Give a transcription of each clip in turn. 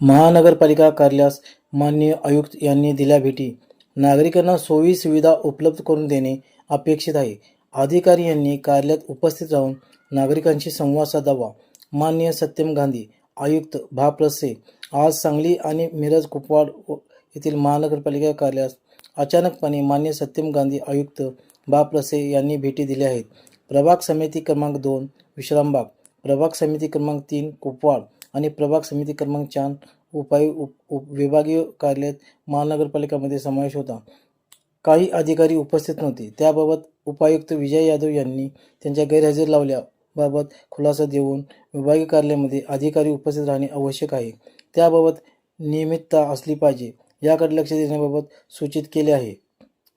महानगरपालिका कार्यालयास माननीय आयुक्त यांनी दिल्या भेटी. नागरिकांना सोयी सुविधा उपलब्ध करून देणे अपेक्षित आहे. अधिकारी यांनी कार्यालयात उपस्थित राहून नागरिकांशी संवाद साधावा. माननीय सत्यम गांधी आयुक्त भाप्रसे आज सांगली आणि मिरज कुपवाड येथील महानगरपालिका कार्यालयास अचानकपणे मान्य सत्यम गांधी आयुक्त भाप्रसे यांनी भेटी दिल्या आहेत. प्रभाग समिती क्रमांक दोन विश्रामबाग. प्रभाग समिती क्रमांक तीन कुपवाड. आणि प्रभाग समिती क्रमांक चार उपाय उप, उप विभागीय कार्यालयात महानगरपालिकामध्ये समावेश होता. काही अधिकारी उपस्थित नव्हते. त्याबाबत उपायुक्त विजय यादव यांनी त्यांच्या गैरहजेर लावल्याबाबत खुलासा देऊन विभागीय कार्यालयामध्ये अधिकारी उपस्थित राहणे आवश्यक आहे. त्याबाबत नियमितता असली पाहिजे याकडे लक्ष देण्याबाबत सूचित केले आहे.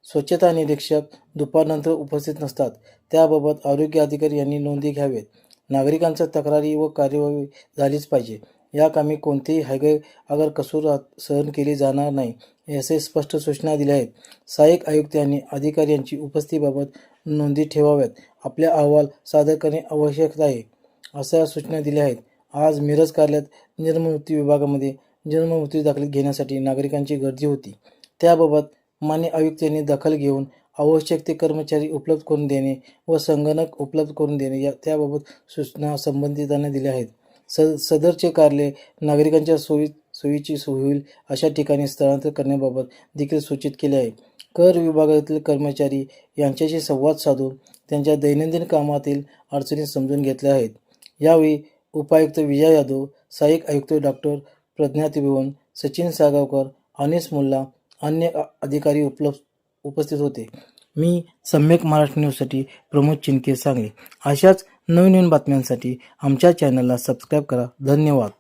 स्वच्छता निरीक्षक दुपारनंतर उपस्थित नसतात. त्याबाबत आरोग्य अधिकारी यांनी नोंदी घ्यावेत. नागरिकांच्या तक्रारी व कार्यवाही झालीच पाहिजे. या कामी कोणतेही हायगे अगर कसूर सहन केली जाणार नाही असे स्पष्ट सूचना दिल्या आहेत. सहाय्यक आयुक्त यांनी अधिकाऱ्यांची उपस्थितीबाबत नोंदी ठेवाव्यात. आपल्या अहवाल सादर करणे आवश्यक आहे अशा सूचना दिल्या आहेत. आज मिरज कार्यालयात जन्ममृत्यू विभागामध्ये जन्ममृत्यू दाखल घेण्यासाठी नागरिकांची गर्दी होती. त्याबाबत मान्य आयुक्त यांनी दखल घेऊन आवश्यक ते कर्मचारी उपलब्ध करून देणे व संगणक उपलब्ध करून देणे या त्याबाबत सूचना संबंधितांना दिल्या आहेत. स सदरचे कार्यालय नागरिकांच्या सोयी सोयीची सोय होईल अशा ठिकाणी स्थलांतर करण्याबाबत देखील सूचित केले आहे. कर विभागातील कर्मचारी यांच्याशी संवाद साधून त्यांच्या दैनंदिन कामातील अडचणी समजून घेतल्या आहेत. यावेळी उपायुक्त विजय यादव सहाय्यक आयुक्त डॉक्टर प्रज्ञा त्रिभुवन सचिन सागावकर अनिस मुल्ला अन्य अधिकारी उपलब्ध उपस्थित होते. मी सम्यक महाराष्ट्र न्यूजसाठी प्रमोद चिनके सांगले. अशाच नवीन नवीन बातम्यांसाठी आमच्या चॅनलला सबस्क्राईब करा. धन्यवाद.